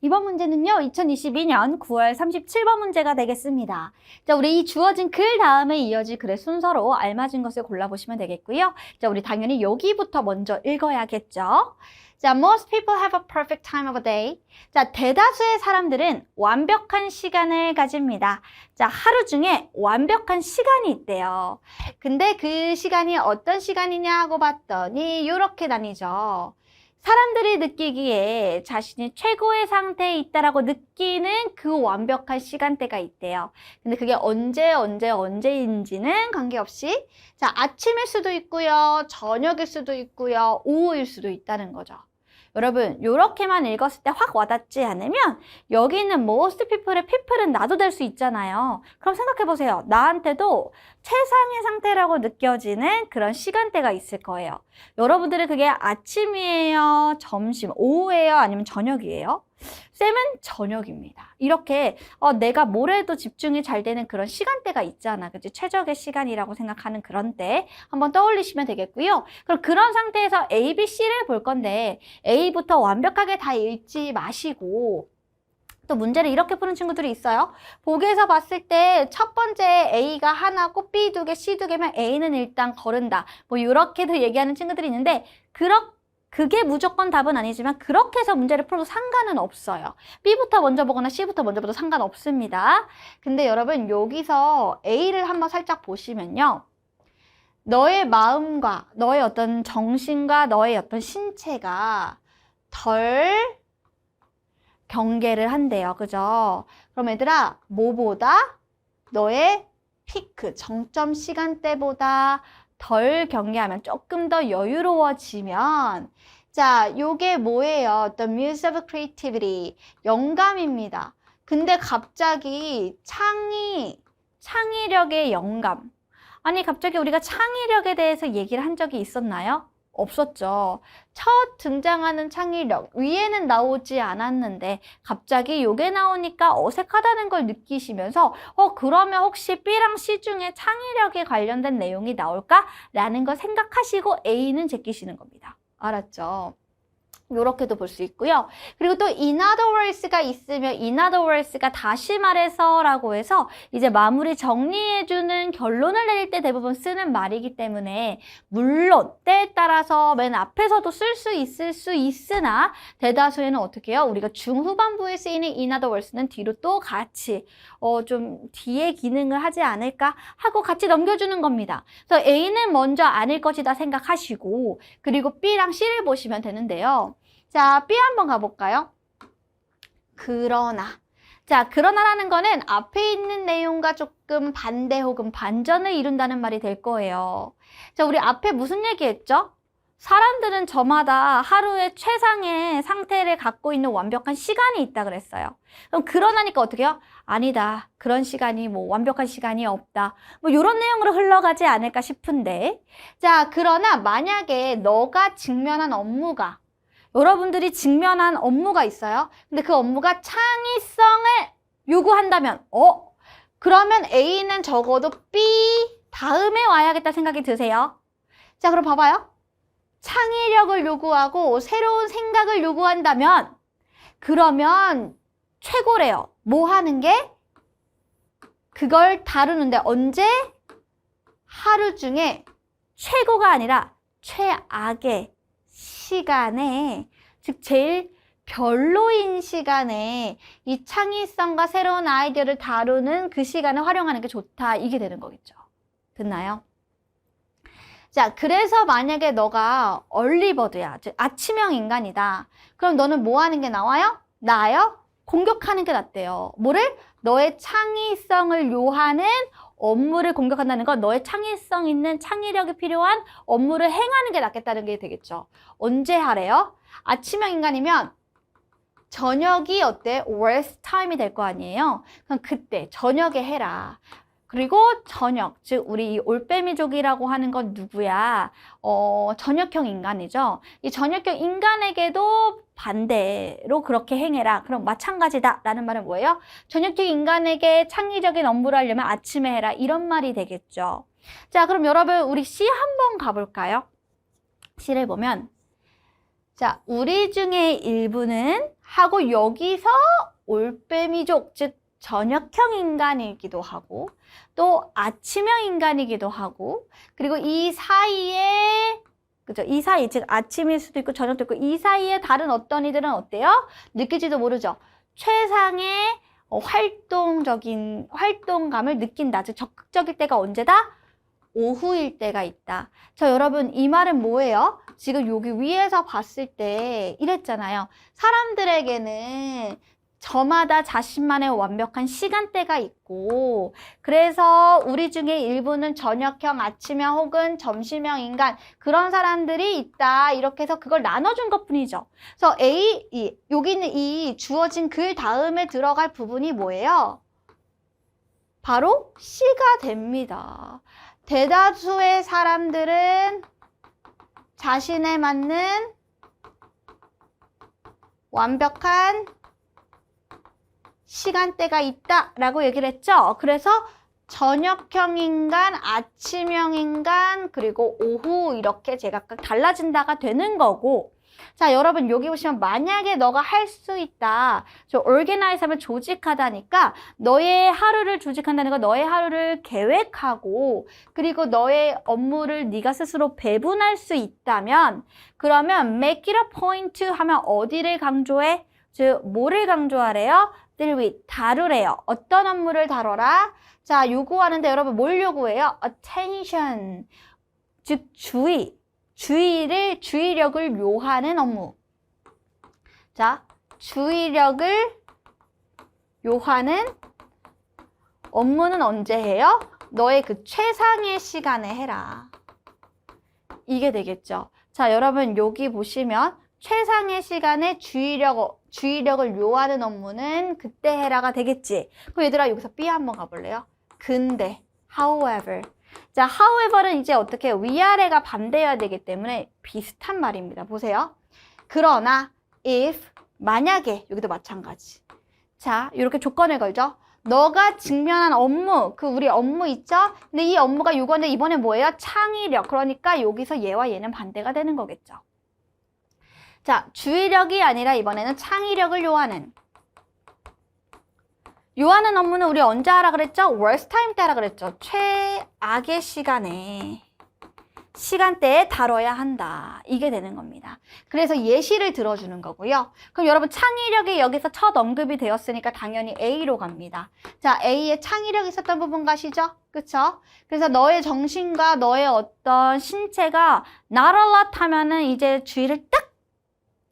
이번 문제는요, 2022년 9월 37번 문제가 되겠습니다. 자, 우리 이 주어진 글 다음에 이어질 글의 순서로 알맞은 것을 골라보시면 되겠고요. 자, 우리 당연히 여기부터 먼저 읽어야겠죠. 자, most people have a perfect time of a day. 자, 대다수의 사람들은 완벽한 시간을 가집니다. 자, 하루 중에 완벽한 시간이 있대요. 근데 그 시간이 어떤 시간이냐 하고 봤더니 이렇게 다니죠. 사람들이 느끼기에 자신이 최고의 상태에 있다라고 느끼는 그 완벽한 시간대가 있대요. 근데 그게 언제 언제 언제인지는 관계없이 자, 아침일 수도 있고요. 저녁일 수도 있고요. 오후일 수도 있다는 거죠. 여러분, 요렇게만 읽었을 때 확 와닿지 않으면 여기 있는 most people의 people은 나도 될 수 있잖아요. 그럼 생각해 보세요. 나한테도 최상의 상태라고 느껴지는 그런 시간대가 있을 거예요. 여러분들은 그게 아침이에요, 점심, 오후예요, 아니면 저녁이에요? 쌤은 저녁입니다. 이렇게 어, 내가 뭘 해도 집중이 잘 되는 그런 시간대가 있잖아. 그치? 최적의 시간이라고 생각하는 그런 때 한번 떠올리시면 되겠고요. 그럼 그런 상태에서 A, B, C를 볼 건데 A부터 완벽하게 다 읽지 마시고 또 문제를 이렇게 푸는 친구들이 있어요. 보기에서 봤을 때 첫 번째 A가 하나고 B 두 개, C 두 개면 A는 일단 거른다. 뭐 이렇게도 얘기하는 친구들이 있는데 그렇 그게 무조건 답은 아니지만 그렇게 해서 문제를 풀어도 상관은 없어요. B부터 먼저 보거나 C부터 먼저 봐도 상관없습니다. 근데 여러분 여기서 A를 한번 살짝 보시면요. 너의 마음과 너의 어떤 정신과 너의 어떤 신체가 덜 경계를 한대요. 그죠? 그럼 얘들아, 뭐보다 너의 피크, 정점 시간대보다 덜 경계하면 조금 더 여유로워지면 자, 요게 뭐예요? The Muse of Creativity. 영감입니다. 근데 갑자기 창의, 창의력의 영감. 아니, 갑자기 우리가 창의력에 대해서 얘기를 한 적이 있었나요? 없었죠. 첫 등장하는 창의력, 위에는 나오지 않았는데 갑자기 요게 나오니까 어색하다는 걸 느끼시면서 어, 그러면 혹시 B랑 C 중에 창의력에 관련된 내용이 나올까? 라는 걸 생각하시고 A는 제끼시는 겁니다. 알았죠? 요렇게도 볼 수 있고요. 그리고 또 in other words가 있으면 in other words가 다시 말해서 라고 해서 이제 마무리 정리해주는 결론을 내릴 때 대부분 쓰는 말이기 때문에 물론 때에 따라서 맨 앞에서도 쓸 수 있을 수 있으나 대다수에는 어떻게 해요? 우리가 중후반부에 쓰이는 in other words는 뒤로 또 같이 어, 좀 뒤에 기능을 하지 않을까 하고 같이 넘겨주는 겁니다. 그래서 A는 먼저 아닐 것이다 생각하시고 그리고 B랑 C를 보시면 되는데요. 자, B 한번 가볼까요? 그러나. 자, 그러나라는 거는 앞에 있는 내용과 조금 반대 혹은 반전을 이룬다는 말이 될 거예요. 자, 우리 앞에 무슨 얘기 했죠? 사람들은 저마다 하루의 최상의 상태를 갖고 있는 완벽한 시간이 있다 그랬어요. 그럼 그러나니까 어떻게 해요? 아니다. 그런 시간이 뭐 완벽한 시간이 없다. 뭐 이런 내용으로 흘러가지 않을까 싶은데. 자, 그러나 만약에 너가 직면한 업무가 여러분들이 직면한 업무가 있어요. 근데 그 업무가 창의성을 요구한다면, 어? 그러면 A는 적어도 B 다음에 와야겠다 생각이 드세요. 자, 그럼 봐봐요. 창의력을 요구하고 새로운 생각을 요구한다면, 그러면 최고래요. 뭐 하는 게? 그걸 다루는데 언제? 하루 중에 최고가 아니라 최악의 시간에, 즉, 제일 별로인 시간에 이 창의성과 새로운 아이디어를 다루는 그 시간을 활용하는 게 좋다. 이게 되는 거겠죠. 됐나요? 자, 그래서 만약에 너가 얼리버드야. 즉, 아침형 인간이다. 그럼 너는 뭐 하는 게 나와요? 나요? 공격하는 게 낫대요. 뭐를? 너의 창의성을 요하는 업무를 공격한다는 건 너의 창의성 있는 창의력이 필요한 업무를 행하는 게 낫겠다는 게 되겠죠. 언제 하래요? 아침형 인간이면 저녁이 어때? worst time이 될 거 아니에요? 그럼 그때 저녁에 해라. 그리고 저녁, 즉 우리 이 올빼미족이라고 하는 건 누구야? 어, 저녁형 인간이죠. 이 저녁형 인간에게도 반대로 그렇게 행해라. 그럼 마찬가지다 라는 말은 뭐예요? 저녁형 인간에게 창의적인 업무를 하려면 아침에 해라. 이런 말이 되겠죠. 자, 그럼 여러분 우리 C 한번 가볼까요? C를 보면 자, 우리 중에 일부는 하고 여기서 올빼미족, 즉 저녁형 인간이기도 하고 또 아침형 인간이기도 하고 그리고 이 사이에 그죠? 이 사이 즉 아침일 수도 있고 저녁도 있고 이 사이에 다른 어떤 이들은 어때요? 느낄지도 모르죠. 최상의 어, 활동적인 활동감을 느낀다. 즉 적극적일 때가 언제다? 오후일 때가 있다. 자, 여러분 이 말은 뭐예요? 지금 여기 위에서 봤을 때 이랬잖아요. 사람들에게는 저마다 자신만의 완벽한 시간대가 있고 그래서 우리 중에 일부는 저녁형, 아침형 혹은 점심형 인간 그런 사람들이 있다 이렇게 해서 그걸 나눠준 것 뿐이죠. 그래서 A, 이, 여기 있는 이 주어진 글 다음에 들어갈 부분이 뭐예요? 바로 C가 됩니다. 대다수의 사람들은 자신에 맞는 완벽한 시간대가 있다라고 얘기를 했죠. 그래서 저녁형 인간, 아침형 인간, 그리고 오후 이렇게 제각각 달라진다가 되는 거고 자, 여러분 여기 보시면 만약에 너가 할 수 있다. 저 organize 하면 조직하다니까 너의 하루를 조직한다는 건 너의 하루를 계획하고 그리고 너의 업무를 네가 스스로 배분할 수 있다면 그러면 make it a point 하면 어디를 강조해? 즉 뭐를 강조하래요? With 다루래요. 어떤 업무를 다뤄라? 자, 요구하는데 여러분 뭘 요구해요? attention 즉 주의 주의를 주의력을 요하는 업무. 자, 주의력을 요하는 업무는 언제 해요? 너의 그 최상의 시간에 해라. 이게 되겠죠. 자, 여러분 여기 보시면 최상의 시간에 주의력, 주의력을 요하는 업무는 그때 해라가 되겠지. 그럼 얘들아 여기서 B 한번 가볼래요? 근데, however. 자, however는 이제 어떻게? 위아래가 반대여야 되기 때문에 비슷한 말입니다. 보세요. 그러나 if 만약에 여기도 마찬가지. 자, 이렇게 조건을 걸죠. 너가 직면한 업무, 그 우리 업무 있죠? 근데 이 업무가 요건데 이번에 뭐예요? 창의력. 그러니까 여기서 얘와 얘는 반대가 되는 거겠죠. 자, 주의력이 아니라 이번에는 창의력을 요하는 요하는 업무는 우리 언제 하라 그랬죠? worst time 때 하라 그랬죠. 최악의 시간에 시간대에 다뤄야 한다. 이게 되는 겁니다. 그래서 예시를 들어주는 거고요. 그럼 여러분 창의력이 여기서 첫 언급이 되었으니까 당연히 A로 갑니다. 자, A에 창의력 있었던 부분 가시죠? 그쵸? 그래서 너의 정신과 너의 어떤 신체가 not a lot 하면은 이제 주의를 딱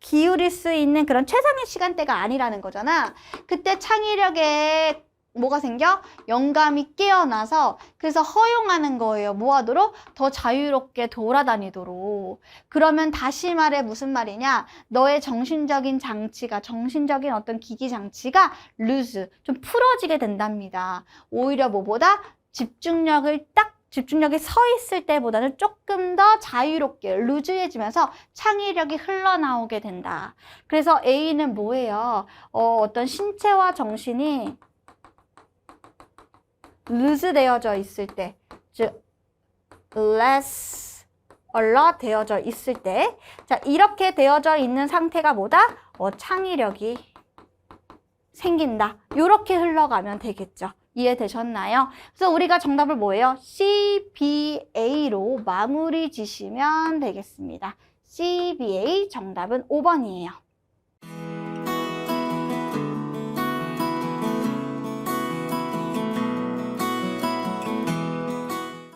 기울일 수 있는 그런 최상의 시간대가 아니라는 거잖아. 그때 창의력에 뭐가 생겨? 영감이 깨어나서 그래서 허용하는 거예요. 뭐하도록? 더 자유롭게 돌아다니도록. 그러면 다시 말해 무슨 말이냐? 너의 정신적인 장치가 정신적인 어떤 기기 장치가 lose 좀 풀어지게 된답니다. 오히려 뭐보다 집중력을 딱 집중력이 서 있을 때보다는 조금 더 자유롭게 루즈해지면서 창의력이 흘러나오게 된다. 그래서 A는 뭐예요? 어, 어떤 신체와 정신이 루즈 되어져 있을 때, 즉 less alert 되어져 있을 때, 자 이렇게 되어져 있는 상태가 뭐다? 어, 창의력이 생긴다. 이렇게 흘러가면 되겠죠. 이해되셨나요? 그래서 우리가 정답을 뭐예요? CBA로 마무리 지시면 되겠습니다. CBA 정답은 5번이에요.